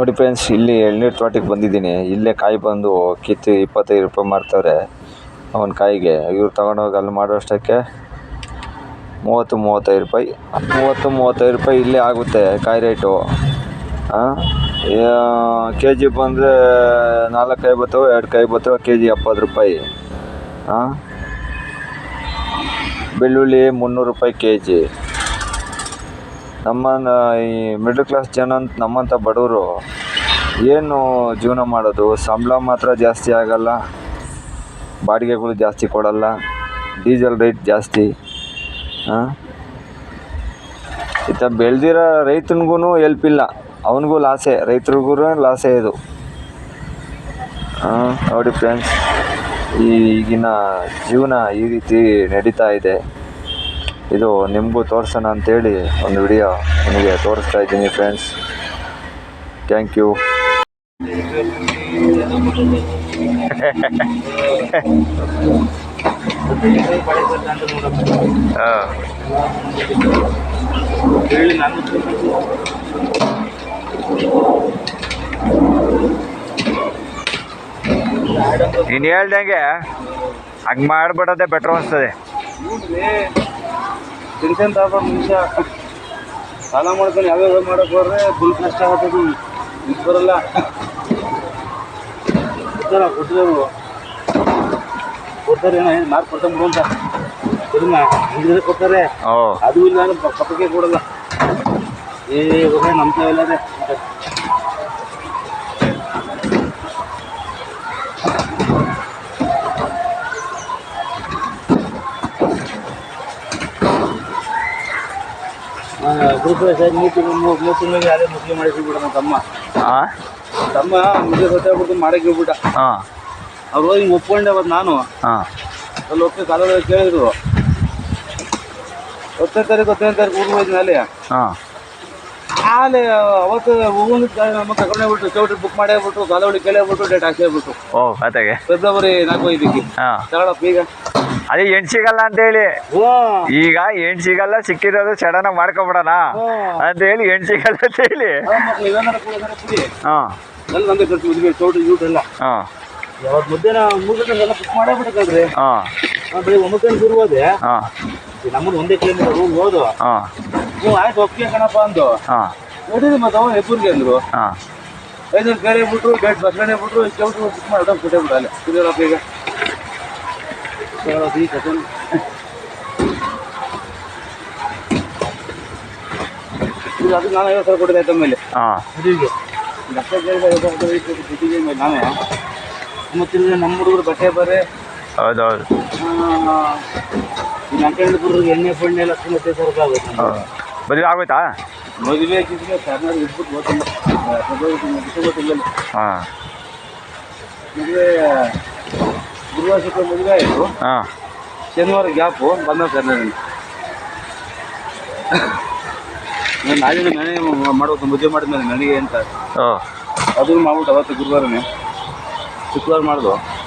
ನೋಡಿ ಫ್ರೆಂಡ್ಸ್ ಇಲ್ಲಿ ಎಳ್ನೀರು ತೋಟಕ್ಕೆ ಬಂದಿದ್ದೀನಿ. ಇಲ್ಲೇ ಕಾಯಿ ಬಂದು ಕಿತ್ತು ಇಪ್ಪತ್ತೈದು ರೂಪಾಯಿ ಮಾರ್ತವ್ರೆ ಅವನ ಕಾಯಿಗೆ. ಇವ್ರು ತಗೊಂಡೋಗಿ ಅಲ್ಲಿ ಮಾಡೋಷ್ಟಕ್ಕೆ ಮೂವತ್ತು, ಮೂವತ್ತೈದು ರೂಪಾಯಿ. ಮೂವತ್ತು, ಮೂವತ್ತೈದು ರೂಪಾಯಿ ಇಲ್ಲೇ ಆಗುತ್ತೆ ಕಾಯಿ ರೇಟು ಕೆ ಜಿ ಬಂದರೆ ನಾಲ್ಕು ಕಾಯಿ ಬರ್ತವೆ ಎರಡು ಕಾಯಿ ಬರ್ತವೆ ಕೆ ಜಿ ಎಪ್ಪತ್ತು ರೂಪಾಯಿ. ಹಾಂ ಬೆಳ್ಳುಳ್ಳಿ ಮುನ್ನೂರು ರೂಪಾಯಿ ಕೆ ಜಿ ನಮ್ಮನ್ನ ಈ ಮಿಡ್ಲ್ ಕ್ಲಾಸ್ ಜನ ಅಂತ ನಮ್ಮಂಥ ಬಡವರು ಏನು ಜೀವನ ಮಾಡೋದು? ಸಂಬಳ ಮಾತ್ರ ಜಾಸ್ತಿ ಆಗಲ್ಲ. ಬಾಡಿಗೆಗಳು ಜಾಸ್ತಿ ಕೊಡಲ್ಲ. ಡೀಸೆಲ್ ರೇಟ್ ಜಾಸ್ತಿ. ಹಾಂ ಇತ್ತ ಬೆಳೆದಿರೋ ರೈತನಿಗೂ ಹೆಲ್ಪ್ ಇಲ್ಲ. ಅವನಿಗೂ ಲಾಸೆ. ರೈತರಿಗೂ ಲಾಸೆ ಇದು. ಹಾಂ ನೋಡಿ ಫ್ರೆಂಡ್ಸ್ ಈಗಿನ ಜೀವನ ಈ ರೀತಿ ನಡೀತಾ ಇದೆ. ಇದು ನಿಮಗೂ ತೋರಿಸೋಣ ಅಂತೇಳಿ ಒಂದು ವಿಡಿಯೋ ನಿಮಗೆ ತೋರಿಸ್ತಾ ಇದ್ದೀನಿ ಫ್ರೆಂಡ್ಸ್ ಥ್ಯಾಂಕ್ ಯು ನೀನು ಹೇಳ್ದಂಗೆ ಹಂಗೆ ಮಾಡಿಬಿಡೋದೇ ಬೆಟ್ರ್ ಅನಿಸ್ತದೆ. ಟೆನ್ಷನ್ ತಾಪ ಮನುಷ್ಯ ಸಾಲ ಮಾಡ್ಕೊಂಡು ಯಾವ್ಯಾವ ಮಾಡಕ್ ಹೋದ್ರೆ ಫುಲ್ ಕಷ್ಟ ಆಗ್ತದೆ ಇದು. ಬರಲ್ಲ. ಕೊಡ್ತಾರ ಕೊಟ್ಟಿದ್ರು ಕೊಡ್ತಾರೆ ಏನೋ ಏನು ಮಾರ್ಕ್ ಕೊಡ್ತಾ ಬಿಡು ಅಂತ. ಇದನ್ನ ಹಿಂಗಿದ್ರೆ ಕೊಡ್ತಾರೆ. ಅದು ಇಲ್ಲ ಪಕ್ಕಕ್ಕೆ ಕೊಡಲ್ಲ. ಏ ಹೋಗ ಇಲ್ಲದೆ ಗ್ರೂಪ್ ಸರ್ ಅದೇ ಮುಸ್ಲಿಂ ಮಾಡಿ ನಮ್ಮ ತಮ್ಮ. ಹಾಂ ತಮ್ಮ ಮುದ್ದೆ ಗೊತ್ತಾಗ್ಬಿಟ್ಟು ಮಾಡಕ್ಕೆ ಹೋಗ್ಬಿಟ್ಟ. ಹಾಂ ಅವ್ರು ಹೋಗಿ ಒಪ್ಕೊಂಡೆ ಅವತ್ತು ನಾನು. ಹಾಂ ಅಲ್ಲಿ ಒಪ್ಪಿ ಕಾಲದಲ್ಲಿ ಕೇಳಿದ್ರು. ಹತ್ತನೇ ತಾರೀಕು ಹತ್ತನೇ ತಾರೀಕು ಊರಿಗೆ ಹೋಯ್ತೀನಿ ಅಲ್ಲಿ. ಹಾಂ ಅಲ್ಲಿ ಅವತ್ತು ಹೂವಿನ ನಮ್ಮ ಕರ್ಕೊಂಡೇ ಬಿಟ್ಟು ಚೌಟ್ರಿ ಬುಕ್ ಮಾಡೇ ಬಿಟ್ಟು ಕಾಲವಳಿ ಕೇಳೇಬಿಟ್ಟು ಡೇಟ್ ಹಾಕೇಬಿಟ್ಟು ಓ ಅತ್ತಾಗೆ ಫೆಬ್ರವರಿ ನಾಲ್ಕು ಐದಕ್ಕೆ. ಹಾಂ ತಗೊಳಪ್ಪ ಈಗ. ಅದೇ ಹೆಣ್ಣು ಸಿಗಲ್ಲ ಅಂತ ಹೇಳಿ ಈಗ ಹೆಣ್ಣು ಸಿಗಲ್ಲ ಸಿಕ್ಕಿರೋದು ಸಡನ್ ಮಾಡ್ಕೊಬಿಡೋಣ ಸಿಗಲ್ಲ ಅಂತ ಹೇಳಿ ಇವೇನಾರ ಕೊಡಿ ಏನಾರ ಕೊಡಿ ಹಾಂ. ಯಾವತ್ತು ಮಧ್ಯಾಹ್ನ ಮೂರು ಗಂಟೆ ಎಲ್ಲ. ಬುಕ್ ಮಾಡೇ ಬಿಟ್ಟಕಲ್ರಿ ಹಾಂ. ಬೆಳಿಗ್ಗೆ ಒಂಬತ್ತು ಗಂಟೆ ಶುರು ಹೋದೆ. ನಮ್ಮದು ಒಂದೇ ಕಿಲೋಮೀಟರ್ ರೂಮ್ ಹೋದು. ಹಾಂ. ಹ್ಞೂ ಆಯ್ತು ಒಪ್ಪಿಗೆ ಕಣಪ್ಪ ಅಂದು. ಹಾಂ. ನೋಡಿದ್ರಿ ಮತ್ತೆ ಅವ ಹೆಬ್ಬೂರಿಗೆ ಅಂದ್ರು. ಹಾಂ. ಐದು ಕರೆ ಬಿಟ್ರು ಡೇಟ್ ಬಸ್ ಗಂಟೆ ಬಿಟ್ರು ಚೌಟ್ರಿ ಬುಕ್ ಮಾಡೋದು ಅದನ್ನು ಕೊಟ್ಟೇ ಬಿಡು ಅಲ್ಲೇ. ಕುಡಿಯೋರಪ್ಪ ಈಗ. ಈ ಕರ್ಕೊಂಡು. ಇದು ಅದಕ್ಕೆ ನಾನು ಐವತ್ತು ಸಾವಿರ ಕೊಟ್ಟಿದ್ದೆ ಆಯ್ತು ಮೇಲೆ ಹಾಂ. ಮದುವೆಗೆ ಲಕ್ಷ ಕೇಳಿದ ಐವತ್ತು ಸಾವಿರ ಕೊಟ್ಟಿದ್ದು ದುಡ್ಡಿಗೆ ಮೇಲೆ ನಾನೇ ಮತ್ತು ನಮ್ಮ ಹುಡುಗರು ಬಟ್ಟೆ ಬರೆ ಹೌದು ನನ್ನ ಹುಡುಗರಿಗೆ ಎಣ್ಣೆ ಪಣ್ಣೆ ಎಲ್ಲ ತುಂಬ ರೂಪಾಯಿ ಆಗುತ್ತೆ ಮದುವೆ ಆಗೋಯ್ತಾ? ಮದುವೆ ಆಗಿದ್ರೆ ಸರ್ನಾರು ಇಟ್ಬಿಟ್ಟು ಡಿಸೆಂಬರ್ ತಿಂಗಳಲ್ಲಿ ಹಾಂ. ಮದುವೆ ಗುರುವಾರ ಶುಕ್ರ ಮದುವೆ ಆಯಿತು. ಹಾಂ. ಶನಿವಾರ ಗ್ಯಾಪು ಬಂದ ಸರ್ ನಾನು. ನಾಳೆ ಮನೆ ಮಾಡೋದು ಮದುವೆ ಮಾಡಿದ್ಮೇಲೆ ನನಗೆ ಅಂತ ಅದನ್ನು ಅದು ಮಾಡ್ಬಿಟ್ಟು ಅವತ್ತು ಗುರುವಾರನೇ. ಶುಕ್ರವಾರ ಮಾಡ್ದು.